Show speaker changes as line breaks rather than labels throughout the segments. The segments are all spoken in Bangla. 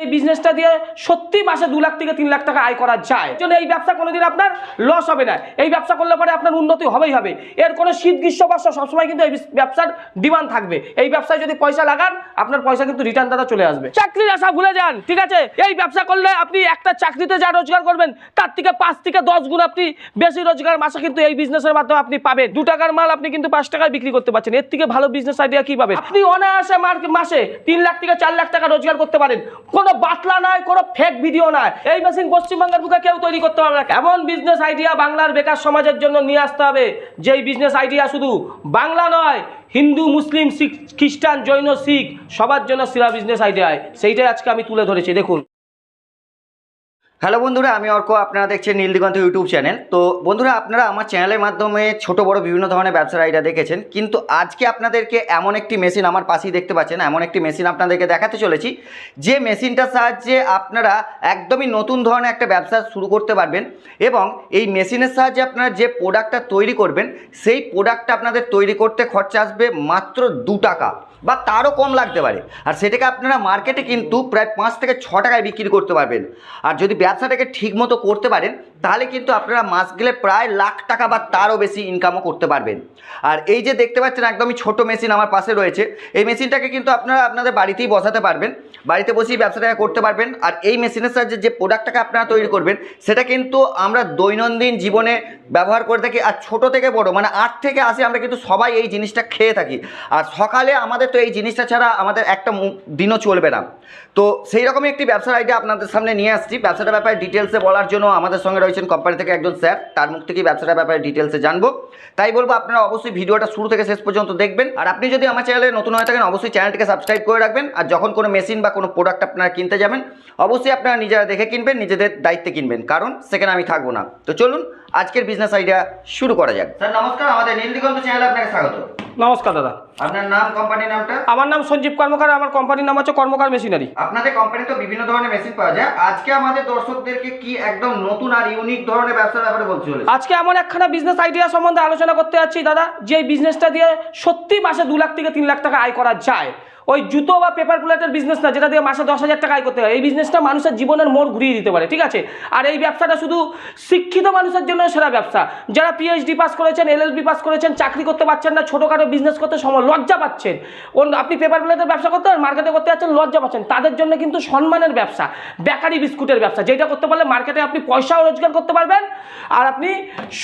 এই বিজনেসটা দিয়ে সত্যি মাসে দু লাখ থেকে তিন লাখ টাকা আয় করা যায়। জন্য এই ব্যবসা কোনোদিন আপনার লস হবে না। এই ব্যবসা করলে পরে আপনার উন্নতি হবেই হবে। এর কোনো শীত, গ্রীষ্ম, বর্ষা সবসময় কিন্তু এই ব্যবসার ডিমান্ড থাকবে। এই ব্যবসায় যদি পয়সা লাগান, আপনার পয়সা কিন্তু রিটার্ন দ্বারা চলে আসবে। চাকরির আশা ভুলে যান, ঠিক আছে? এই ব্যবসা করলে আপনি একটা চাকরিতে যা রোজগার করবেন, তার থেকে পাঁচ থেকে দশ গুণ আপনি বেশি রোজগার মাসে কিন্তু এই বিজনেসের মাধ্যমে আপনি পাবেন। দু টাকার মাল আপনি কিন্তু পাঁচ টাকায় বিক্রি করতে পারছেন। এর থেকে ভালো বিজনেস আইডিয়া কি পাবেন? আপনি অনায়াসে মাসে তিন লাখ থেকে চার লাখ টাকা রোজগার করতে পারেন। কোনো বাটলা নয় কোনো ফেক ভিডিও নয় এই মেশিন পশ্চিমবঙ্গের বুকে কেউ তৈরি করতে পারবে না। এমন বিজনেস আইডিয়া বাংলার বেকার সমাজের জন্য নিয়ে আসতে হবে, যেই বিজনেস আইডিয়া শুধু বাংলা নয়, হিন্দু, মুসলিম, শিখ, খ্রিস্টান, জৈন, শিখ, সবার জন্য সেরা বিজনেস আইডিয়া সেইটাই আজকে আমি তুলে ধরেছি, দেখুন।
হ্যালো বন্ধুরা, আমি অর্ক, আপনারা দেখছেন নীলদিগন্ত ইউটিউব চ্যানেল। তো বন্ধুরা, আপনারা আমার চ্যানেলের মাধ্যমে ছোট, বড়, বিভিন্ন ধরনের ব্যবসার আইডিয়া দেখেছেন, কিন্তু আজকে আপনাদেরকে এমন একটি মেশিন আমার পাশেই দেখতে পাচ্ছেন, এমন একটি মেশিন আপনাদেরকে দেখাতে চলেছি। যে মেশিনটার সাহায্যে আপনারা একদমই নতুন ধরনের একটা ব্যবসা শুরু করতে পারবেন এবং এই মেশিনের সাহায্যে আপনারা যে প্রোডাক্টটা তৈরি করবেন, সেই প্রোডাক্টটা আপনাদের তৈরি করতে খরচা আসবে মাত্র দু টাকা। বা তারও কম লাগতে পারে। আর সেটাকে আপনারা মার্কেটে কিন্তু প্রায় পাঁচ থেকে ছ টাকায় বিক্রি করতে পারবেন। আর যদি ব্যবসাটাকে ঠিকমতো করতে পারেন তাহলে কিন্তু আপনারা মাস গেলে প্রায় লাখ টাকা বা তারও বেশি ইনকামও করতে পারবেন। আর এই যে দেখতে পাচ্ছেন, একদমই ছোট মেশিন আমার পাশে রয়েছে। এই মেশিনটাকে কিন্তু আপনারা আপনাদের বাড়িতেই বসাতে পারবেন। বাড়িতে বসেই ব্যবসাটাকে করতে পারবেন। আর এই মেশিনের সাহায্যে যে প্রোডাক্টটাকে আপনারা তৈরি করবেন, সেটা কিন্তু আমরা দৈনন্দিন জীবনে ব্যবহার করে থাকি। আর ছোট থেকে বড় মানে আট থেকে আসে আমরা কিন্তু সবাই এই জিনিসটা খেয়ে থাকি। আর সকালে আমাদের তো এই জিনিসটা ছাড়া আমাদের একটা দিনও চলবে না। তো সেই রকমই একটি ব্যবসার আইডিয়া আপনাদের সামনে নিয়ে আসছি। ব্যবসাটার ব্যাপারে ডিটেলসে বলার জন্য আমাদের সঙ্গে রয়েছেন কোম্পানি থেকে একজন স্যার। তার মুখ থেকে ব্যবসাটার ব্যাপারে ডিটেলসে জানব। তাই বলব, আপনারা অবশ্যই ভিডিওটা শুরু থেকে শেষ পর্যন্ত দেখবেন। আর আপনি যদি আমার চ্যানেলে নতুন হয়ে থাকেন, অবশ্যই চ্যানেলটিকে সাবস্ক্রাইব করে রাখবেন। আর যখন কোনো মেশিন বা কোনো প্রোডাক্ট আপনারা কিনতে যাবেন, অবশ্যই আপনারা নিজেরা দেখে কিনবেন, নিজেদের দায়িত্বে কিনবেন। কারণ সেখানে আমি থাকব না। তো চলুন আজকের বিজনেস আইডিয়া শুরু করা যাক। স্যার নমস্কার আমাদের নীলদিগন্ত চ্যানেলে আপনাকে স্বাগত।
নমস্কার দাদা।
আপনার নাম কোম্পানির নামটা?
আমার নাম সঞ্জীব কর্মকার আমার কোম্পানির নাম হচ্ছে কর্মকার মেশিনারি।
আপনাদের কোম্পানি তো বিভিন্ন ধরনের মেশিন পাওয়া যায়। আজকে আমাদের দর্শকদেরকে কি একদম নতুন আর ইউনিক ধরনের ব্যবসার ব্যাপারে বলতে চলেছে?
আজকে এমন একখানা বিজনেস আইডিয়া সম্বন্ধে আলোচনা করতে যাচ্ছি দাদা যে বিজনেসটা দিয়ে সত্যি মাসে দু লাখ থেকে তিন লাখ টাকা আয় করা যায়। ওই জুতো বা পেপার প্লেটের বিজনেস না, যেটা দিয়ে মাসে দশ হাজার টাকা আয় করতে হয়। এই বিজনেসটা মানুষের জীবনের মোড় ঘুরিয়ে দিতে পারে, ঠিক আছে? আর এই ব্যবসাটা শুধু শিক্ষিত মানুষের জন্য সেরা ব্যবসা। যারা পিএইচডি পাস করেছেন এলএলবি পাস করেছেন, চাকরি করতে পারছেন না, ছোটোখাটো বিজনেস করতে সময়, লজ্জা পাচ্ছেন। আপনি পেপার প্লেটের ব্যবসা করতে পারেন মার্কেটে করতে যাচ্ছেন, লজ্জা পাচ্ছেন। তাদের জন্য কিন্তু সম্মানের ব্যবসা, বেকারি বিস্কুটের ব্যবসা। যেটা করতে পারলে মার্কেটে আপনি পয়সাও রোজগার করতে পারবেন আর আপনি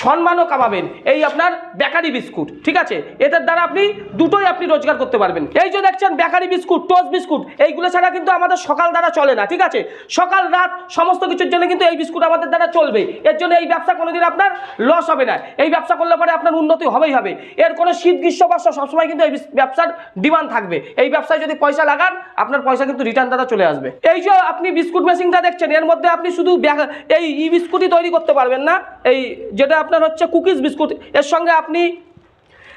সম্মানও কামাবেন। এই আপনার বেকারি বিস্কুট, ঠিক আছে? এটার দ্বারা আপনি দুটোই আপনি রোজগার করতে পারবেন। এই যে দেখছেন বেকারি বিস্কুট, টোস্ট বিস্কুট, এইগুলো ছাড়া কিন্তু আমাদের সকাল দ্বারা চলে না, ঠিক আছে? সকাল, রাত, সমস্ত কিছুর জন্য কিন্তু এই বিস্কুট আমাদের দ্বারা চলবে। এর জন্য এই ব্যবসা কোনোদিন আপনার লস হবে না। এই ব্যবসা করলে পরে আপনার উন্নতি হবেই হবে। এর কোনো শীত, গ্রীষ্ম, বর্ষা সবসময় কিন্তু এই বিস- ব্যবসার ডিমান্ড থাকবে। এই ব্যবসায় যদি পয়সা লাগান, আপনার পয়সা কিন্তু রিটার্ন দ্বারা চলে আসবে। এই যে আপনি বিস্কুট মেশিনটা দেখছেন, এর মধ্যে আপনি শুধু এই ই বিস্কুটই তৈরি করতে পারবেন না। এই যেটা আপনার হচ্ছে কুকিজ বিস্কুট, এর সঙ্গে আপনি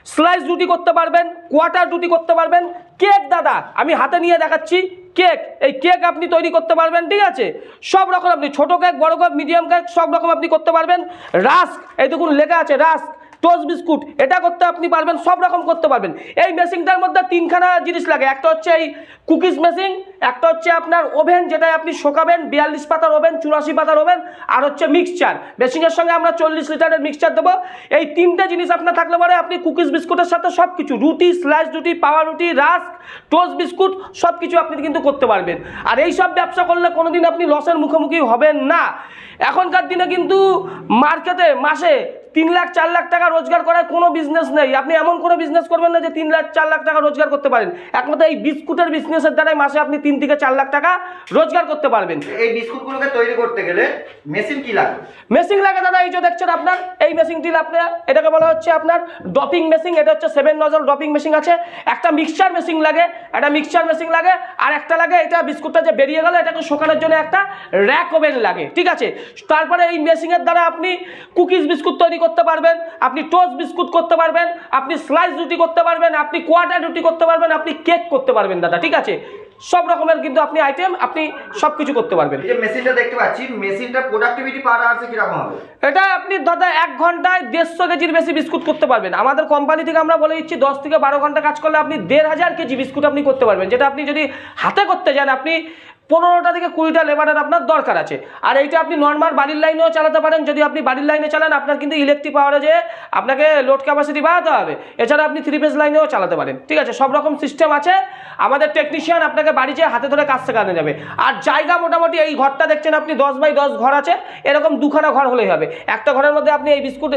স্লাইস রুটি করতে পারবেন কোয়াটার রুটি করতে পারবেন কেক, দাদা। আমি হাতে নিয়ে দেখাচ্ছি কেক। এই কেক আপনি তৈরি করতে পারবেন, ঠিক আছে? সব রকম আপনি, ছোটো কেক, বড় কেক মিডিয়াম কেক, সব রকম আপনি করতে পারবেন। রাস্ক, এই দেখুন লেখা আছে, রাস্ক। টোস্ট বিস্কুট, এটা করতে আপনি পারবেন, সব রকম করতে পারবেন। এই মেশিনটার মধ্যে তিনখানা জিনিস লাগে, একটা হচ্ছে এই কুকিজ মেশিন, একটা হচ্ছে আপনার ওভেন, যেটায় আপনি শোকাবেন, বিয়াল্লিশ পাতার ওভেন, চুরাশি পাতার ওভেন, আর হচ্ছে মিক্সচার মেশিনের সঙ্গে আমরা চল্লিশ লিটারের মিক্সচার দেবো। এই তিনটে জিনিস আপনার থাকলে পরে আপনি কুকিজ বিস্কুটের সাথে সব কিছু রুটি স্লাইস রুটি, পাওয়া রুটি, রাস্ক, টোস্ট বিস্কুট সব কিছু আপনি কিন্তু করতে পারবেন। আর এই সব ব্যবসা করলে কোনোদিন আপনি লসের মুখোমুখি হবেন না। এখনকার দিনে কিন্তু মার্কেটে মাসে তিন লাখ চার লাখ টাকা রোজগার করার কোনো বিজনেস নেই। আপনি এমন কোনো বিজনেস করবেন না যে তিন লাখ চার লাখ টাকা রোজগার করতে পারেন। একমাত্র এই বিস্কুটের বিজনেসের দ্বারাই মাসে আপনি তিন থেকে চার লাখ টাকা রোজগার করতে পারবেন।
এই বিস্কুটগুলোকে তৈরি করতে গেলে মেশিন কি লাগবে
মেশিন লাগে দাদা এই যে দেখছেন আপনার এই মেশিনটি আপনার এটাকে বলা হচ্ছে আপনার ড্রপিং মেশিন এটা হচ্ছে সেভেন নজল ড্রপিং মেশিন আছে। একটা মিক্সচার মেশিন লাগে একটা মিক্সচার মেশিন লাগে আর একটা লাগে এটা বিস্কুটটা যে বেরিয়ে গেল এটাকে শোকানোর জন্য একটা র্যাক ওভেন লাগে। ঠিক আছে? তারপরে এই মেশিনের দ্বারা আপনি কুকিজ বিস্কুট তৈরি করতে পারবেন আপনি টোস্ট বিস্কুট করতে পারবেন আপনি স্লাইস রুটি করতে পারবেন আপনি কোয়াটার রুটি করতে পারবেন আপনি কেক করতে পারবেন দাদা ঠিক আছে? সব রকমের কিন্তু আপনি আইটেম আপনি সব কিছু করতে পারবেন।
এই যে মেশিনটা দেখতে পাচ্ছি মেশিনটার প্রোডাক্টিভিটি পার আওয়ার্সে কীরকম হবে?
এটা আপনি দাদা এক ঘন্টায় দেড়শো কেজির বেশি বিস্কুট করতে পারবেন। আমাদের কোম্পানি থেকে আমরা বলে দিচ্ছি দশ থেকে বারো ঘণ্টা কাজ করলে আপনি দেড় হাজার কেজি বিস্কুট আপনি করতে পারবেন। যেটা আপনি যদি হাতে করতে যান আপনি পনেরোটা থেকে কুড়িটা লেবারের আপনার দরকার আছে। আর এইটা আপনি নর্মাল বাড়ির লাইনেও চালাতে পারেন। যদি আপনি বাড়ির লাইনে চালান, আপনার কিন্তু ইলেকট্রিক পাওয়ারে যে আপনাকে লোড ক্যাপাসিটি বাড়াতে হবে। এছাড়া আপনি থ্রি ফেজ লাইনেও চালাতে পারেন। ঠিক আছে? সব রকম সিস্টেম আছে। আমাদের টেকনিশিয়ান আপনাকে বাড়ি যেয়ে হাতে ধরে কাজ শেখানো যাবে। আর জায়গা মোটামুটি এই ঘরটা দেখছেন আপনি, দশ বাই দশ ঘর আছে। এরকম দুখানা ঘর হলেই হবে। একটা ঘরের মধ্যে আপনি এই বিস্কুট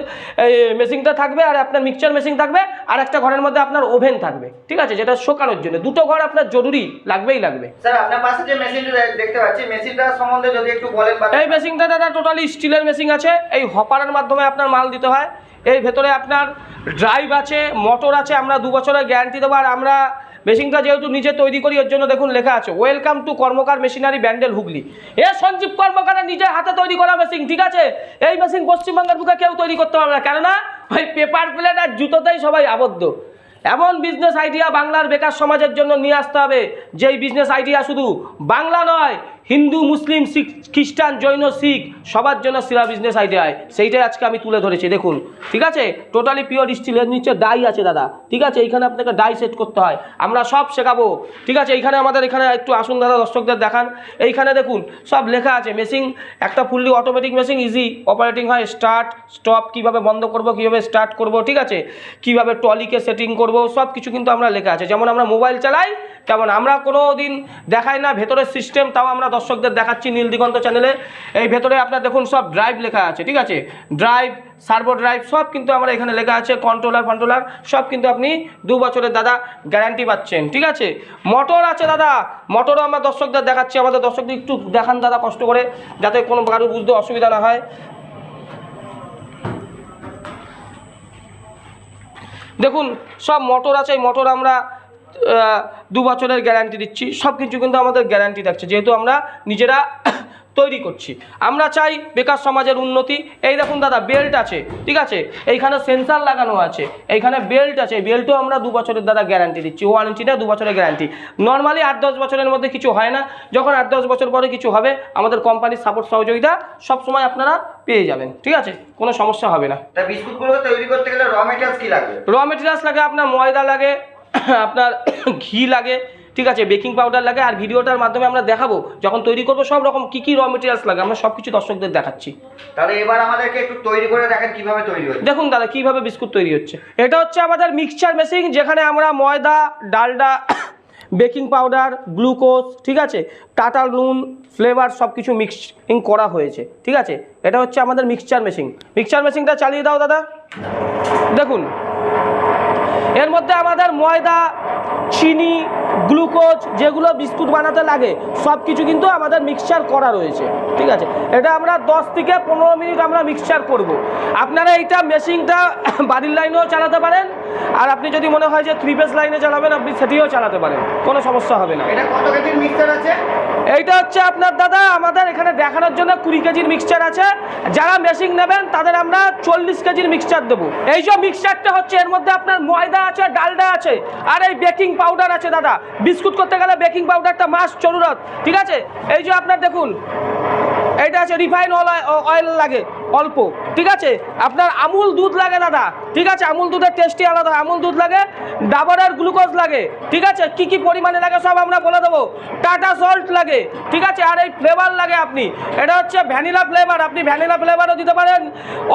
মেশিনটা থাকবে আর আপনার মিক্সচার মেশিন থাকবে। আর একটা ঘরের মধ্যে আপনার ওভেন থাকবে। ঠিক আছে? যেটা শোকানোর জন্য। দুটো ঘর আপনার জরুরি, লাগবেই লাগবে।
স্যার, আপনার পাশে যে
এই মেশিনটা দাদা টোটালি স্টিলের মেশিন আছে। এই হপারের মাধ্যমে আপনার মাল দিতে হয়। এই ভেতরে আপনার ড্রাইভ আছে মোটর আছে, আমরা দু বছরের গ্যারান্টি দেবো। আর আমরা মেশিনটা যেহেতু নিজে তৈরি করি, এর জন্য দেখুন লেখা আছে welcome to Karmakar machinery Bandel Hooghly. এ সঞ্জীব কর্মকারের নিজের হাতে তৈরি করা মেশিন ঠিক আছে? এই মেশিন পশ্চিমবঙ্গের বুকে কেউ তৈরি করতে পারবে না। কেননা ওই পেপার প্লেট আর জুতোতেই সবাই আবদ্ধ। এমন বিজনেস আইডিয়া বাংলার বেকার সমাজের জন্য নিয়ে আসতে হবে, যেই বিজনেস আইডিয়া শুধু বাংলা নয় হিন্দু, মুসলিম, শিখ, খ্রিস্টান, জৈন, শিখ, সবার জন্য সেরা বিজনেস আইডিয়া সেইটাই আজকে আমি তুলে ধরেছি, দেখুন। ঠিক আছে? টোটালি পিওর স্টিলের নিচে ডাই আছে, দাদা। ঠিক আছে? এইখানে আপনাকে ডাই সেট করতে হয়। আমরা সব শেখাবো। ঠিক আছে? এইখানে আমাদের এখানে একটু আসুন, দাদা, দর্শকদের দেখান। এইখানে দেখুন, সব লেখা আছে। মেশিন একটা fully automatic machine easy operating হয়। স্টার্ট স্টপ কীভাবে বন্ধ করব, কীভাবে স্টার্ট করব, ঠিক আছে? কীভাবে ট্রলিকে সেটিং করব সব কিছু কিন্তু আমরা লেখা আছে। যেমন আমরা মোবাইল চালাই, তেমন আমরা কোনো দিন দেখাই না, ভেতরের সিস্টেম তাও আমরা দর্শকদের দেখাচ্ছি নীল দিগন্ত চ্যানেলে এই ভেতরে আপনার দেখুন সব ড্রাইভ লেখা আছে, ঠিক আছে? ড্রাইভ সার্ভো ড্রাইভ সব কিন্তু আমরা এখানে লেখা আছে কন্ট্রোলার ফন্ট্রোলার সব কিন্তু আপনি দু বছরের দাদা গ্যারান্টি পাচ্ছেন, ঠিক আছে? মোটর আছে দাদা মোটরও আমরা দর্শকদের দেখাচ্ছি, আমাদের দর্শকদের একটু দেখান দাদা কষ্ট করে, যাতে কোনো কারও বুঝতে অসুবিধা না হয়। দেখুন, সব মোটর আছে, এই মোটর আমরা দু বছরের গ্যারান্টি দিচ্ছি। সব কিছু কিন্তু আমাদের গ্যারান্টি থাকছে। যেহেতু আমরা নিজেরা তৈরি করছি। আমরা চাই বেকার সমাজের উন্নতি। এই দেখুন দাদা বেল্ট আছে ঠিক আছে? এইখানে সেন্সার লাগানো আছে। এইখানে বেল্ট আছে। বেল্টও আমরা দু বছরের দাদা গ্যারান্টি দিচ্ছি। ওয়ারেন্টি না দু বছরের গ্যারান্টি নর্মালি আট দশ বছরের মধ্যে কিছু হয় না। যখন আট দশ বছর পরে কিছু হবে আমাদের কোম্পানির সাপোর্ট সহযোগিতা সবসময় আপনারা পেয়ে যাবেন। ঠিক আছে? কোনো সমস্যা হবে না।
বিস্কুটগুলো তৈরি করতে গেলে র মেটেরিয়ালস কি লাগবে
র মেটেরিয়ালস লাগে আপনার ময়দা লাগে আপনার ঘি লাগে ঠিক আছে বেকিং পাউডার লাগে আর ভিডিওটার মাধ্যমে আমরা দেখাবো যখন তৈরি করব সব রকম কী কী র মেটেরিয়ালস লাগে আমরা সব কিছু দর্শকদের দেখাচ্ছি।
তাহলে এবার আমাদেরকে একটু তৈরি করে দেখেন কীভাবে তৈরি হচ্ছে।
দেখুন দাদা কীভাবে বিস্কুট তৈরি হচ্ছে। এটা হচ্ছে আমাদের মিক্সচার মেশিন যেখানে আমরা ময়দা ডালডা বেকিং পাউডার গ্লুকোজ ঠিক আছে টাটা নুন ফ্লেভার সব কিছু মিক্সিং করা হয়েছে ঠিক আছে। এটা হচ্ছে আমাদের মিক্সচার মেশিন মিক্সচার মেশিনটা চালিয়ে দাও দাদা। দেখুন। এর মধ্যে আমাদের ময়দা, চিনি, গ্লুকোজ যেগুলো বিস্কুট বানাতে লাগে সব কিছু কিন্তু আমাদের মিক্সচার করা রয়েছে, ঠিক আছে? এটা আমরা দশ থেকে পনেরো মিনিট আমরা মিক্সচার করব। আপনারা এইটা মেশিনটা বাড়ির লাইনেও চালাতে পারেন, আর আপনি যদি মনে হয় যে থ্রি পেস লাইনে চালাবেন, আপনি সেটিও চালাতে পারেন, কোনো সমস্যা হবে না।
এটা কত কেজির মিক্সার আছে?
এইটা হচ্ছে আপনার দাদা, আমাদের এখানে দেখানোর জন্য কুড়ি কেজির মিক্সচার আছে। যারা মেশিন নেবেন, তাদের আমরা চল্লিশ কেজির মিক্সচার দেবো। এই যে মিক্সচারটা হচ্ছে, এর মধ্যে আপনার ময়দা আছে, ডালডা আছে, আর এই বেকিং পাউডার আছে দাদা। বিস্কুট করতে গেলে বেকিং পাউডারটা মাস জরুরত ঠিক আছে? এই যে আপনার দেখুন, এইটা আছে রিফাইন অয়েল লাগে, অল্প। ঠিক আছে? আপনার আমুল দুধ লাগে দাদা। ঠিক আছে? আমুল দুধের টেস্টই আলাদা। আমুল দুধ লাগে ডাবরের গ্লুকোজ লাগে। ঠিক আছে? কি কি পরিমাণে লাগে সব আমরা বলে দেবো। টাটা সল্ট লাগে। ঠিক আছে? আর এই ফ্লেভার লাগে আপনি। এটা হচ্ছে ভ্যানিলা ফ্লেভার আপনি ভ্যানিলা ফ্লেভারও দিতে পারেন।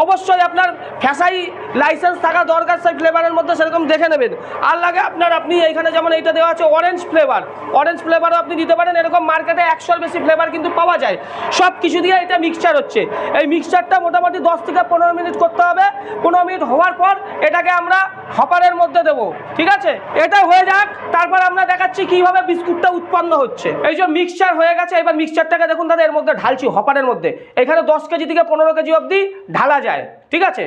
অবশ্যই আপনার ফ্যাসাই লাইসেন্স থাকা দরকার, সেই ফ্লেভারের মধ্যে সেরকম দেখে নেবেন। আর লাগে আপনার আপনি এইখানে যেমন এইটা দেওয়া আছে অরেঞ্জ ফ্লেভার অরেঞ্জ ফ্লেভারও আপনি দিতে পারেন। এরকম মার্কেটে একশোর বেশি ফ্লেভার কিন্তু পাওয়া যায়। সব কিছু দিয়ে এটা মিক্সচার হচ্ছে। এই মিক্সচারটা মোটামুটি দশ থেকে পনেরো মিনিট করতে হবে। পনেরো মিনিট হওয়ার পর এটাকে আমরা হপারের মধ্যে দেব। ঠিক আছে? এটা হয়ে যাক, তারপর আমরা দেখাচ্ছি কীভাবে বিস্কুটটা উৎপন্ন হচ্ছে। এই যে মিক্সচার হয়ে গেছে, এবার মিক্সচারটাকে দেখুন দাদা, এর মধ্যে ঢালছি হপারের মধ্যে। এখানে দশ কেজি থেকে পনেরো কেজি অবধি ঢালা যায়। ঠিক আছে?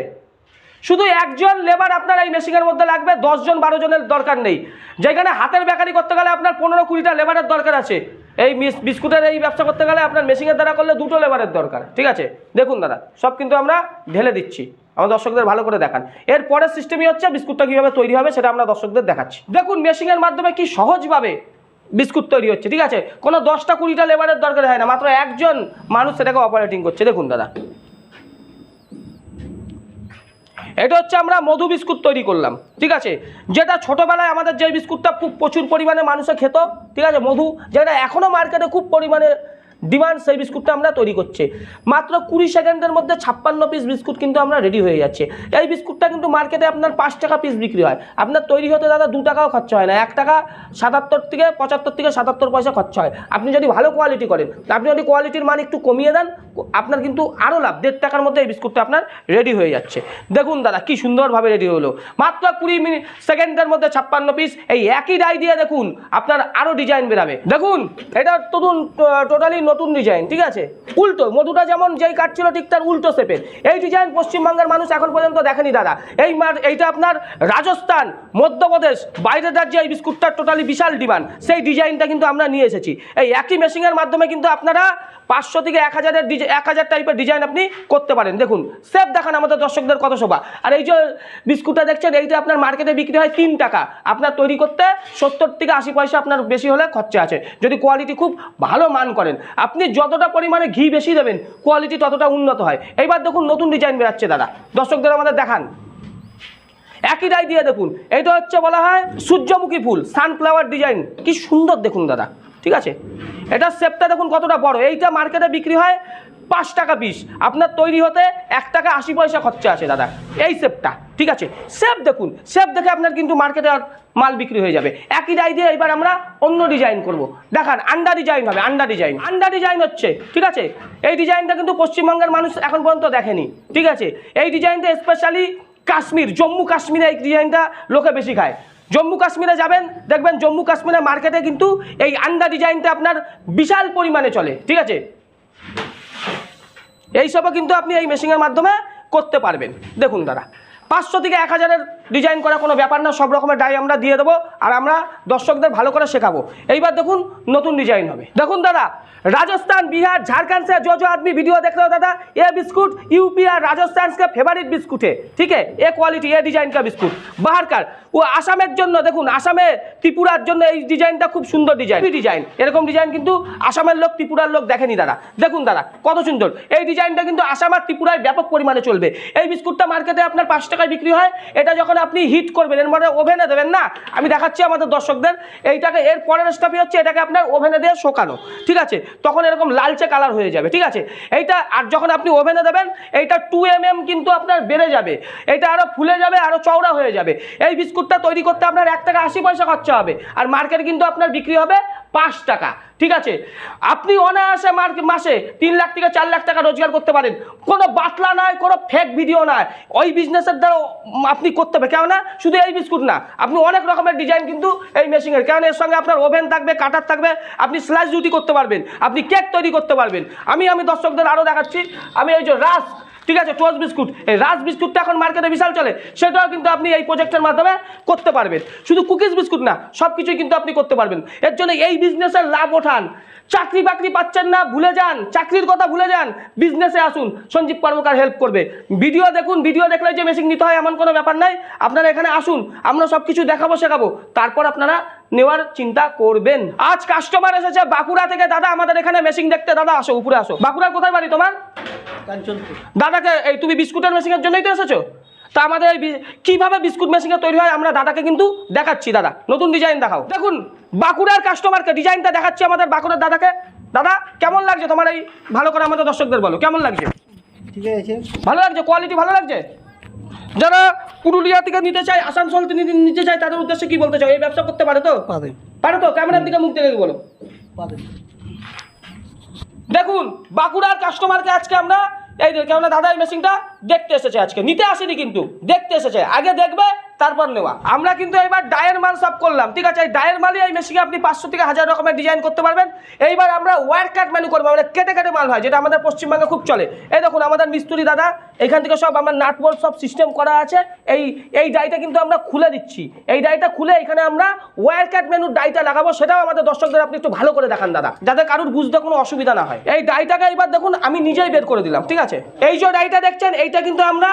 শুধু একজন লেবার আপনার এই মেশিনের মধ্যে লাগবে, দশজন বারো জনের দরকার নেই। যেখানে হাতের বেকারি করতে গেলে আপনার পনেরো কুড়িটা লেবারের দরকার আছে। এই বিস্কুটের এই ব্যবসা করতে গেলে আপনার মেশিনের দ্বারা করলে দুটো লেবারের দরকার, ঠিক আছে? দেখুন দাদা, সব কিন্তু আমরা ঢেলে দিচ্ছি। আমার দর্শকদের ভালো করে দেখান। এর পরের সিস্টেমই হচ্ছে বিস্কুটটা কীভাবে তৈরি হবে সেটা আমরা দর্শকদের দেখাচ্ছি। দেখুন মেশিনের মাধ্যমে কি সহজভাবে বিস্কুট তৈরি হচ্ছে, ঠিক আছে? কোনো দশটা কুড়িটা লেবারের দরকার হয় না, মাত্র একজন মানুষ সেটাকে অপারেটিং করছে। দেখুন দাদা এটা হচ্ছে আমরা মধু বিস্কুট তৈরি করলাম, ঠিক আছে? যেটা ছোটোবেলায় আমাদের যে বিস্কুটটা খুব প্রচুর পরিমাণে মানুষে খেত, ঠিক আছে? মধু, যেটা এখনও মার্কেটে খুব পরিমাণে ডিমান্ড সেই বিস্কুটটা আমরা তৈরি করছি। মাত্র কুড়ি সেকেন্ডের মধ্যে ছাপ্পান্ন পিস বিস্কুট কিন্তু আমরা রেডি হয়ে যাচ্ছে। এই বিস্কুটটা কিন্তু মার্কেটে আপনার পাঁচ টাকা পিস বিক্রি হয়। আপনার তৈরি হতে দাদা দু টাকাও খরচা হয় না। এক টাকা সাতাত্তর থেকে পঁচাত্তর থেকে সাতাত্তর পয়সা খরচা হয়। আপনি যদি ভালো কোয়ালিটি করেন, আপনি যদি কোয়ালিটির মান একটু কমিয়ে দেন আপনার কিন্তু আরও লাভ, দেড় টাকার মধ্যে এই বিস্কুটটা আপনার রেডি হয়ে যাচ্ছে। দেখুন দাদা, কি সুন্দরভাবে রেডি হলো। মাত্র কুড়ি মিনিট সেকেন্ডের মধ্যে ছাপ্পান্ন পিস এই একই ডাই দিয়ে দেখুন আপনার আরও ডিজাইন বেরাবে। দেখুন, এটা নতুন টোটালি নতুন ডিজাইন ঠিক আছে? উল্টো, মধুটা যেমন যেই কাট ছিল ঠিক তার উল্টো শেপের এই ডিজাইন পশ্চিমবঙ্গের মানুষ এখন পর্যন্ত দেখেনি দাদা। এই মার এইটা আপনার রাজস্থান, মধ্যপ্রদেশ, বাইরের রাজ্যে এই বিস্কুটটার টোটালি বিশাল ডিমান্ড সেই ডিজাইনটা কিন্তু আমরা নিয়ে এসেছি। এই একই মেশিনের মাধ্যমে কিন্তু আপনারা পাঁচশো থেকে এক হাজারের এক হাজার টাইপের ডিজাইন আপনি করতে পারেন। দেখুন সেফ দেখান আমাদের দর্শকদের কত শোভা। আর এই যে বিস্কুটটা দেখছেন, এইটা আপনার মার্কেটে বিক্রি হয় তিন টাকা। আপনার তৈরি করতে সত্তর থেকে আশি পয়সা আপনার বেশি হলে খরচা আছে। যদি কোয়ালিটি খুব ভালো মান করেন, আপনি যতটা পরিমাণে ঘি বেশি দেবেন কোয়ালিটি ততটা উন্নত হয়। এইবার দেখুন, নতুন ডিজাইন বেরাচ্ছে দাদা। দর্শকদের আমাদের দেখান। একই ডাই দিয়ে দেখুন। এটা হচ্ছে বলা হয় সূর্যমুখী ফুল সানফ্লাওয়ার ডিজাইন কি সুন্দর দেখুন দাদা। ঠিক আছে? এটা শেপটা দেখুন কতটা বড়। এইটা মার্কেটে বিক্রি হয় পাঁচ টাকা পিস আপনার তৈরি হতে এক টাকা আশি পয়সা খরচা আছে দাদা। এই শেপটা ঠিক আছে? শেপ দেখুন শেপ দেখে আপনার কিন্তু মার্কেটে মাল বিক্রি হয়ে যাবে। একই ডাই দিয়ে এবার আমরা অন্য ডিজাইন করব। দেখান আন্ডা ডিজাইন হবে আন্ডা ডিজাইন আন্ডা ডিজাইন হচ্ছে, ঠিক আছে? এই ডিজাইনটা কিন্তু পশ্চিমবঙ্গের মানুষ এখন পর্যন্ত দেখেনি, ঠিক আছে? এই ডিজাইনটা স্পেশালি কাশ্মীর, জম্মু কাশ্মীরে এই ডিজাইনটা লোকে বেশি খায়। জম্মু কাশ্মীরে যাবেন, দেখবেন জম্মু কাশ্মীরের মার্কেটে কিন্তু এই আন্ডা ডিজাইনটা আপনার বিশাল পরিমাণে চলে, ঠিক আছে? এইসবও কিন্তু আপনি এই মেশিনের মাধ্যমে করতে পারবেন। দেখুন দাদা, পাঁচশো থেকে এক হাজারের ডিজাইন করা কোনো ব্যাপার না সব রকমের ডাই আমরা দিয়ে দেবো আর আমরা দর্শকদের ভালো করে শেখাবো এইবার দেখুন নতুন ডিজাইন হবে দেখুন দাদা राजस्थान बिहार झारखंड से जो जो आदमी वीडियो देख रहे हो दादा ये बिस्कुट यूपी और राजस्थान का फेवरेट बिस्कुट है ठीक है ये क्वालिटी ये डिजाइन का बिस्कुट बाहर का ও আসামের জন্য দেখুন আসামে ত্রিপুরার জন্য এই ডিজাইনটা খুব সুন্দর ডিজাইন ডিজাইন এরকম ডিজাইন কিন্তু আসামের লোক ত্রিপুরার লোক দেখেনি দাদা দেখুন দাদা কত সুন্দর এই ডিজাইনটা কিন্তু আসাম আর ত্রিপুরায় ব্যাপক পরিমাণে চলবে এই বিস্কুটটা মার্কেটে আপনার পাঁচ টাকায় বিক্রি হয় এটা যখন আপনি হিট করবেন, এর মানে ওভেনে দেবেন না। আমি দেখাচ্ছি আমাদের দর্শকদের, এইটাকে এর পরের স্টাফই হচ্ছে এটাকে আপনার ওভেনে দিয়ে শোকানো, ঠিক আছে? তখন এরকম লালচে কালার হয়ে যাবে, ঠিক আছে? এইটা, আর যখন আপনি ওভেনে দেবেন, এইটা টু এম এম কিন্তু আপনার বেড়ে যাবে এটা আরও ফুলে যাবে আরও চওড়া হয়ে যাবে। এই বিস্কুটটা তৈরি করতে আপনার এক টাকা আশি পয়সা খরচা হবে, আর মার্কেট কিন্তু আপনার বিক্রি হবে পাঁচ টাকা, ঠিক আছে? আপনি অনায়াসে মাসে তিন লাখ থেকে চার লাখ টাকা রোজগার করতে পারেন। কোনো বাতলা নয় কোনো ফেক ভিডিও নয় ওই বিজনেসের দ্বারা আপনি করতে হবে কেননা, শুধু এই বিস্কুট না, আপনি অনেক রকমের ডিজাইন কিন্তু এই মেশিনের কারণ এর সঙ্গে আপনার ওভেন থাকবে কাটার থাকবে, আপনি স্লাইস রুটি করতে পারবেন, আপনি কেক তৈরি করতে পারবেন। আমি আমি দর্শকদের আরও দেখাচ্ছি। আমি এই যে রাস ঠিক আছে টোস্ট বিস্কুট। এই রাস বিস্কুটটা এখন মার্কেটে বিশাল চলে, সেটাও কিন্তু আপনি এই প্রজেক্টের মাধ্যমে করতে পারবেন। শুধু কুকিজ বিস্কুট না সব কিছুই কিন্তু আপনি করতে পারবেন। এর জন্য এই বিজনেসের লাভ ওঠান। চাকরি বাকরি পাচ্ছেন না, ভুলে যান। চাকরির কথা ভুলে যান। বিজনেসে আসুন, সঞ্জীব কর্মকার হেল্প করবে। ভিডিও দেখুন, ভিডিও দেখলে যে মেশিন নিতে হয় এমন কোনো ব্যাপার নাই। আপনারা এখানে আসুন, আমরা সব কিছু দেখাবো, শেখাবো। তারপর আপনারা নেওয়ার চিন্তা করবেন। আজ কাস্টমার এসেছে বাঁকুড়া থেকে। দাদা আমাদের এখানে মেশিন দেখতে। দাদা আসো উপরে আসো। বাঁকুড়ার কোথায় বাড়ি তোমার? দাদাকে এই তুমি বিস্কুটের মেশিনের জন্যই তো এসেছ? তা আমাদের কীভাবে বিস্কুট মেশিনে তৈরি হয় আমরা দাদাকে কিন্তু দেখাচ্ছি দাদা। নতুন ডিজাইন দেখাও। দেখুন বাঁকুড়ার কাস্টমারকে ডিজাইনটা দেখাচ্ছি আমাদের বাঁকুড়ার দাদাকে। দাদা কেমন লাগছে তোমার এই ভালো করে আমাদের দর্শকদের বলো? কেমন লাগছে?
ঠিক আছে।
ভালো লাগছে? কোয়ালিটি ভালো লাগছে? যারা পুরুলিয়া থেকে নিতে চায় আসানসোল থেকে নিতে- চায় তাদের উদ্দেশ্যে কি বলতে চাই এই ব্যবসা করতে পারে তো? পারে। তো? ক্যামেরার দিকে মুখ দেখে বলো। দেখুন বাঁকুড়ার কাস্টমারকে আজকে আমরা এই কেননা দাদা এই মেশিনটা দেখতে এসেছে আজকে। নিতে আসেনি কিন্তু দেখতে এসেছে। আগে দেখবে তারপর নেওয়া। আমরা কিন্তু এবার ডায়ের মাল সব করলাম, ঠিক আছে? এই ডায়ের মালই এই মেশিনে আপনি পাঁচশো থেকে হাজার রকমের ডিজাইন করতে পারবেন। এইবার আমরা ওয়ার কাট মেনু করব আমরা কেটে কেটে মাল হয়, যেটা আমাদের পশ্চিমবঙ্গে খুব চলে। এই দেখুন, আমাদের মিস্ত্রি দাদা, এখান থেকে সব আমার নাটবোর্ড সব সিস্টেম করা আছে। এই এই ডাইটা কিন্তু আমরা খুলে দিচ্ছি। এই ডাইটা খুলে এখানে আমরা ওয়ার কাট মেনুর ডাইটা লাগাবো, সেটাও আমাদের দর্শকদের আপনি একটু ভালো করে দেখান, দাদা। যাতে কারুর বুঝতে কোনো অসুবিধা না হয়। এই ডাইটাকে এবার দেখুন, আমি নিজেই বের করে দিলাম, ঠিক আছে? এই যে ডাইটা দেখছেন, এইটা কিন্তু আমরা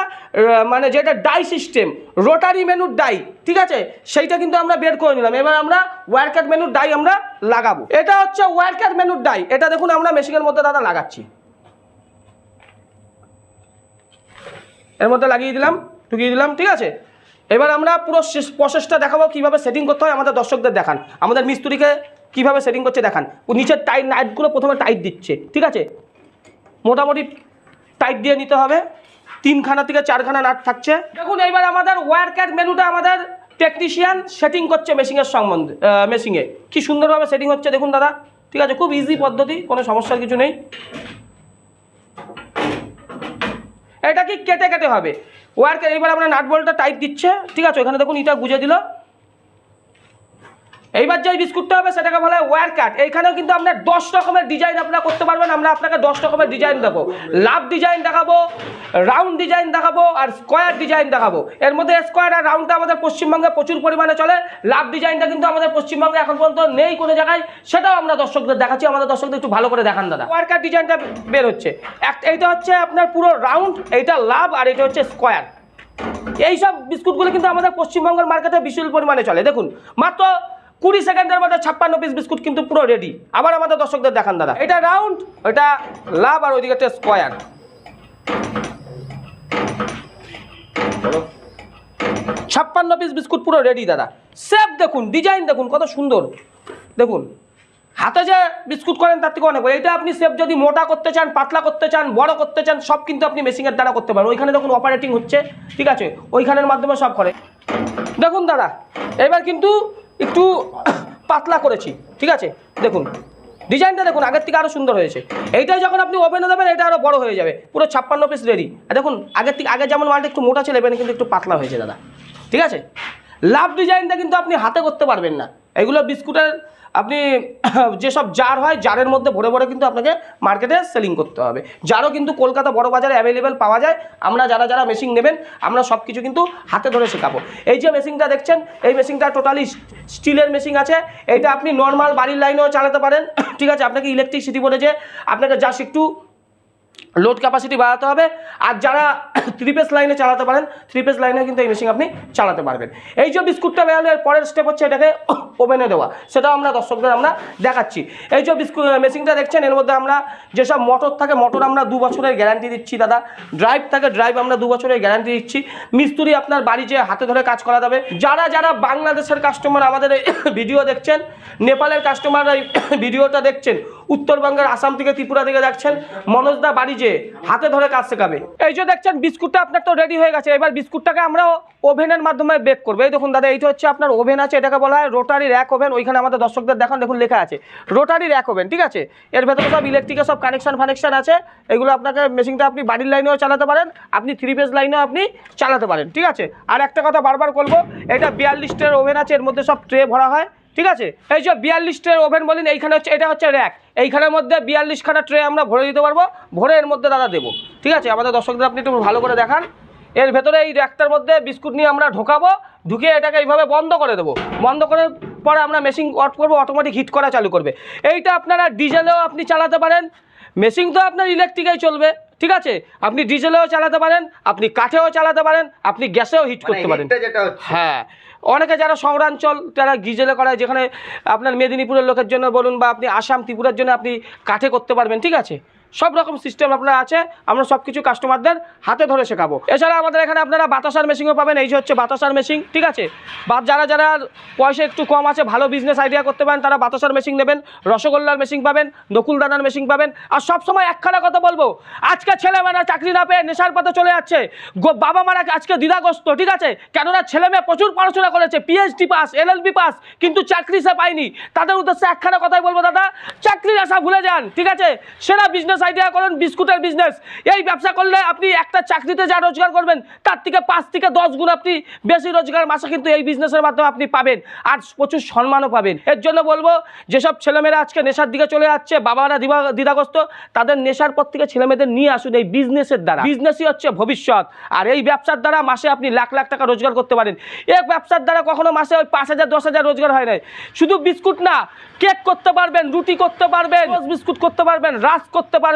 মানে যেটা ডাই সিস্টেম রোটারি মেনুর ডাই ঠিক আছে? সেইটা কিন্তু আমরা বের করে নিলাম। এবার আমরা ওয়ার কাট মেনুর ডাই আমরা লাগাবো। এটা হচ্ছে ওয়ার কাট মেনুর ডাই এটা দেখুন, আমরা মেশিনের মধ্যে দাদা লাগাচ্ছি। এর মধ্যে লাগিয়ে দিলাম, ঢুকিয়ে দিলাম, ঠিক আছে? এবার আমরা পুরো প্রসেসটা দেখাবো, কীভাবে সেটিং করতে হয় আমাদের দর্শকদের দেখান। আমাদের মিস্ত্রিকে কীভাবে সেটিং করছে দেখান। ও নিচের টাইট নাইটগুলো প্রথমে টাইট দিচ্ছে, ঠিক আছে? মোটামুটি টাইট দিয়ে নিতে হবে। তিনখানা থেকে চারখানা নাট থাকছে। দেখুন, এইবার আমাদের ওয়ার ক্যাট মেনুটা আমাদের টেকনিশিয়ান সেটিং করছে মেশিনের সম্বন্ধে মেশিনে কি সুন্দরভাবে সেটিং হচ্ছে দেখুন দাদা। ঠিক আছে, খুব ইজি পদ্ধতি, কোনো সমস্যার কিছু নেই। এটা কি কেটে কেটে হবে? ওয়ার এইবার আমরা নাট বলটা টাইপ দিচ্ছে। ঠিক আছে, ওখানে দেখুন এটা গুজে দিল। এইবার যে বিস্কুটটা হবে সেটাকে বলা হয় কাট। এইখানেও কিন্তু আপনার দশ রকমের ডিজাইন আপনারা করতে পারবেন। আমরা আপনাকে দশ রকমের ডিজাইন দেবো। লাভ ডিজাইন দেখাবো রাউন্ড ডিজাইন দেখাবো আর স্কোয়ার ডিজাইন দেখাবো। এর মধ্যে স্কোয়ার আর রাউন্ডটা আমাদের পশ্চিমবঙ্গে প্রচুর পরিমাণে চলে। লাভ ডিজাইনটা কিন্তু আমাদের পশ্চিমবঙ্গে এখন পর্যন্ত নেই কোনো জায়গায়। সেটাও আমরা দর্শকদের দেখাচ্ছি। আমাদের দর্শকদের একটু ভালো করে দেখান, দাদা। ওয়্যার কাট ডিজাইনটা বের হচ্ছে। এক এইটা হচ্ছে আপনার পুরো রাউন্ড এইটা লাভ আর এটা হচ্ছে স্কোয়ার এইসব বিস্কুটগুলো কিন্তু আমাদের পশ্চিমবঙ্গের মার্কেটে বিশাল পরিমাণে চলে। দেখুন, মাত্র কুড়ি সেকেন্ডের মধ্যে ছাপ্পান্ন পিস বিস্কুট কিন্তু পুরো রেডি আবার আমাদের দর্শকদের দেখান দাদা। এটা রাউন্ড এটা লাভ আর ওইদিকে একটা স্কোয়ার ছাপ্পান্ন পিস বিস্কুট পুরো রেডি দাদা। সেফ দেখুন ডিজাইন দেখুন, কত সুন্দর। দেখুন, হাতে যে বিস্কুট করেন তার থেকে অনেক এটা আপনি সেফ যদি মোটা করতে চান, পাতলা করতে চান, বড় করতে চান, সব কিন্তু আপনি মেশিনের দ্বারা করতে পারেন। ওইখানে দেখুন অপারেটিং হচ্ছে, ঠিক আছে? ওইখানের মাধ্যমে সব করে। দেখুন দাদা, এবার কিন্তু একটু পাতলা করেছি, ঠিক আছে? দেখুন, ডিজাইনটা দেখুন, আগের থেকে আরও সুন্দর হয়েছে। এইটাই যখন আপনি ওভেনে দেবেন, এটা আরও বড় হয়ে যাবে। পুরো ছাপ্পান্ন পিস রেডি আর দেখুন, আগের থেকে আগে যেমন মালটা একটু মোটা ছিল, এবার কিন্তু একটু পাতলা হয়েছে, দাদা। ঠিক আছে? লাভ ডিজাইনটা কিন্তু আপনি হাতে করতে পারবেন না। এগুলো বিস্কুটের আপনি যেসব জার হয়, জারের মধ্যে ভরে ভরে কিন্তু আপনাকে মার্কেটে সেলিং করতে হবে। জারও কিন্তু কলকাতা বড় বাজারে অ্যাভেলেবেল পাওয়া যায়। আমরা যারা যারা মেশিন নেবেন, আমরা সব কিছু কিন্তু হাতে ধরে শেখাবো। এই যে মেশিনটা দেখছেন, এই মেশিনটা টোটালি স্টিলের মেশিন আছে। এইটা আপনি নর্মাল বাড়ির লাইনেও চালাতে পারেন। ঠিক আছে, আপনাকে ইলেকট্রিসিটি বলেছে আপনাকে জাস্ট একটু লোড ক্যাপাসিটি বাড়াতে হবে। আর যারা থ্রি পেস লাইনে চালাতে পারেন থ্রি পেস লাইনে কিন্তু এই মেশিন আপনি চালাতে পারবেন। এই যে বিস্কুটটা বেরোলে পরের স্টেপ হচ্ছে এটাকে ওভেনে দেওয়া। সেটাও আমরা দর্শকদের আমরা দেখাচ্ছি। এই যে বিস্কুট মেশিনটা দেখছেন, এর মধ্যে আমরা যেসব মোটর থাকে মোটর আমরা দু বছরের গ্যারান্টি দিচ্ছি, দাদা। ড্রাইভ থাকে ড্রাইভ আমরা দু বছরের গ্যারান্টি দিচ্ছি। মিস্ত্রি আপনার বাড়ি যে হাতে ধরে কাজ করা যাবে। যারা যারা বাংলাদেশের কাস্টমার আমাদের এই ভিডিও দেখছেন, নেপালের কাস্টমার এই ভিডিওটা দেখছেন, উত্তরবঙ্গের আসাম থেকে ত্রিপুরা থেকে দেখছেন মনোজদা বাড়ি যে হাতে ধরে কাজ শেখাবে। এই যে দেখছেন, বিস্কুটটা আপনার তো রেডি হয়ে গেছে। এবার বিস্কুটটাকে আমরা ওভেনের মাধ্যমে বেক করব। এই দেখুন দাদা এইটা হচ্ছে আপনার ওভেন আছে, এটাকে বলা হয় রোটারি র্যাক ওভেন ওইখানে আমাদের দর্শকদের দেখান, দেখুন লেখা আছে রোটারি র্যাক ওভেন ঠিক আছে? এর ভেতরে সব ইলেকট্রিকের সব কানেকশন ফানেকশন আছে। এগুলো আপনাকে মেশিনটা আপনি বাড়ির লাইনেও চালাতে পারেন, আপনি থ্রি পেজ লাইনেও আপনি চালাতে পারেন, ঠিক আছে? আর একটা কথা বারবার বলব, এটা বিয়াল্লিশটার ওভেন আছে, এর মধ্যে সব ট্রে ভরা হয়। ঠিক আছে? এই যে বিয়াল্লিশটার ওভেন বলেন, এইখানে হচ্ছে, এটা হচ্ছে র্যাক এইখানের মধ্যে বিয়াল্লিশখানা ট্রে আমরা ভরে দিতে পারব, ভরে এর মধ্যে দাদা দেবো। ঠিক আছে? আমাদের দর্শকদের আপনি একটু ভালো করে দেখান। এর ভেতরে এই র্যাকটার মধ্যে বিস্কুট নিয়ে আমরা ঢোকাবো, ঢুকিয়ে এটাকে এইভাবে বন্ধ করে দেবো। বন্ধ করার পরে আমরা মেশিন অফ করব অটোমেটিক হিট করা চালু করবে। এইটা আপনারা ডিজেলেও আপনি চালাতে পারেন। মেশিন তো আপনার ইলেকট্রিকেই চলবে। ঠিক আছে? আপনি ডিজেলেও চালাতে পারেন আপনি কাঠেও চালাতে পারেন আপনি গ্যাসেও হিট
মানে
করতে পারেন। হ্যাঁ। অনেকে যারা শহরাঞ্চল তারা গিজেলে করে যেখানে আপনার মেদিনীপুরের লোকের জন্য বলুন বা আপনি আসাম ত্রিপুরার জন্য আপনি কাঠে করতে পারবেন ঠিক আছে? সব রকম সিস্টেম আপনার আছে, আমরা সব কিছু কাস্টমারদের হাতে ধরে শেখাবো। এছাড়া আমাদের এখানে আপনারা বাতাসার মেশিনও পাবেন, এই যে হচ্ছে বাতাসার মেশিন ঠিক আছে? বা যারা যারা পয়সা একটু কম আছে, ভালো বিজনেস আইডিয়া করতে পারেন, তারা বাতাসার মেশিন নেবেন, রসগোল্লার মেশিন পাবেন, নকুলদানার মেশিন পাবেন। আর সব সময় একখানা কথা বলব, আজকে ছেলেমেয়েরা চাকরি না পেয়ে নেশার পথে চলে যাচ্ছে। বাবা মারা আজকে দ্বিধাগ্রস্ত, ঠিক আছে? কেননা ছেলে মেয়ে প্রচুর পড়াশোনা করেছে পিএইচডি পাস এলএলবি পাস কিন্তু চাকরি সে পায়নি। তাদের উদ্দেশ্যে একখানা কথাই বলব, দাদা, চাকরির আশা ভুলে যান, ঠিক আছে? সেরা বিজনেস আইডিয়া করেন, বিস্কুটের বিজনেস এই ব্যবসা করলে আপনি একটা চাকরিতে যা রোজগার করবেন, তার থেকে পাঁচ থেকে দশ গুণ আপনি বেশি রোজগার মাসে কিন্তু এই বিজনেসের মাধ্যমে আপনি পাবেন, আর প্রচুর সম্মানও পাবেন। এর জন্য বলব, যেসব ছেলেমেয়েরা আজকে নেশার দিকে চলে যাচ্ছে, বাবারা দিবা- দ্বিধাগ্রস্ত, তাদের নেশার পর থেকে ছেলেমেয়েদের নিয়ে আসুন এই বিজনেসের দ্বারা। বিজনেসই হচ্ছে ভবিষ্যৎ, আর এই ব্যবসার দ্বারা মাসে আপনি লাখ লাখ টাকা রোজগার করতে পারেন। এক ব্যবসার দ্বারা কখনো মাসে ওই পাঁচ হাজার, দশ হাজার রোজগার হয় না শুধু বিস্কুট না কেক করতে পারবেন, রুটি করতে পারবেন বিস্কুট করতে পারবেন রাস করতে পারবেন।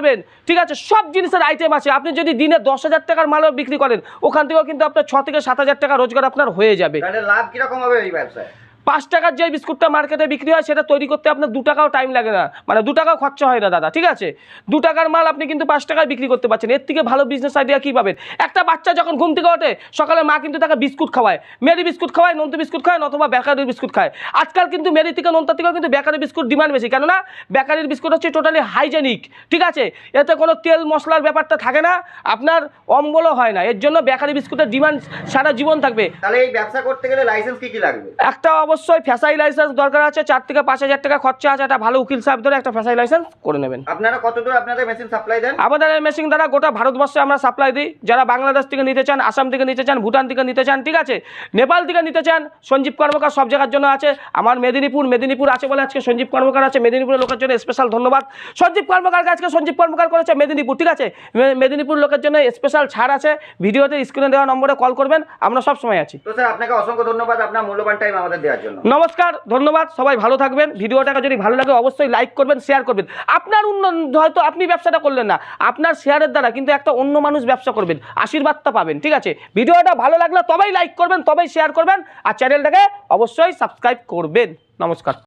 ঠিক আছে? সব জিনিসের আইটেম আছে। আপনি যদি দিনে দশ হাজার টাকার মালও বিক্রি করেন, ওখান থেকেও কিন্তু আপনার ছ থেকে সাত হাজার টাকা রোজগার আপনার হয়ে যাবে।
লাভ কীরকম হবে এই ব্যবসায়?
পাঁচ টাকার যে বিস্কুটটা মার্কেটে বিক্রি হয় সেটা তৈরি করতে আপনার দু টাকাও টাইম লাগে না। মানে দু টাকাও খরচা হয় না দাদা ঠিক আছে? দু টাকার মাল আপনি কিন্তু পাঁচ টাকায় বিক্রি করতে পারছেন। এর থেকে ভালো বিজনেস আইডিয়া কী পাবেন? একটা বাচ্চা যখন ঘুম থেকে ওঠে সকালে মা কিন্তু তাকে বিস্কুট খাওয়ায়। মেরি বিস্কুট খাওয়ায় নন্তি বিস্কুট খায় অথবা বেকারির বিস্কুট খায়। আজকাল কিন্তু মেরি থেকে নন্তা থেকেও কিন্তু বেকারি বিস্কুট ডিমান্ড বেশি। কেননা বেকারির বিস্কুট হচ্ছে টোটালি হাইজেনিক ঠিক আছে? এতে কোনো তেল মশলার ব্যাপারটা থাকে না আপনার অম্বলও হয় না। এর জন্য বেকারি বিস্কুটের ডিমান্ড সারা জীবন থাকবে।
তাহলে এই ব্যবসা করতে গেলে লাইসেন্স কি কি লাগবে?
একটা অবশ্যই ফ্যাসাই লাইসেন্স দরকার আছে চার থেকে পাঁচ হাজার টাকা খরচা আছে একটা ভালো উকিল সাহেব ধরে একটা ফ্যাসাই লাইসেন্স করে নেবেন।
আপনারা কত দূর আপনাদের মেশিন সাপ্লাই দেন?
আমাদের এই মেশিন দ্বারা গোটা ভারতবর্ষে আমরা সাপ্লাই দিই। যারা বাংলাদেশ থেকে নিতে চান আসাম থেকে নিতে চান ভুটান থেকে নিতে চান ঠিক আছে? নেপাল থেকে নিতে চান সঞ্জীব কর্মকার সব জায়গার জন্য আছে। আমার মেদিনীপুর মেদিনীপুর আছে বলে আজকে সঞ্জীব কর্মকার আছে মেদিনীপুরের লোকের জন্য স্পেশাল ধন্যবাদ। সঞ্জীব কর্মকারকে আজকে সঞ্জীব কর্মকার করেছে মেদিনীপুর ঠিক আছে? মেদিনীপুর লোকের জন্য স্পেশাল ছাড় আছে। ভিডিওতে স্ক্রিনে দেওয়া নম্বরে কল করবেন আমরা সব সময় আছি।
তো স্যার আপনাকে অসংখ্য ধন্যবাদ আপনার মূল্যবান টাইম আমাদের দেওয়া
নমস্কার, ধন্যবাদ, সবাই ভালো থাকবেন। ভিডিওটাকে যদি ভালো লাগে, অবশ্যই লাইক করবেন শেয়ার করবেন। আপনার উন্নয়ন, হয়তো আপনি ব্যবসাটা করলেন না, আপনার শেয়ারের দ্বারা কিন্তু একটা অন্য মানুষ ব্যবসা করবেন, আশীর্বাদটা পাবেন, ঠিক আছে? ভিডিওটা ভালো লাগলে তবেই লাইক করবেন, তবেই শেয়ার করবেন, আর চ্যানেলটাকে অবশ্যই সাবস্ক্রাইব করবেন। নমস্কার।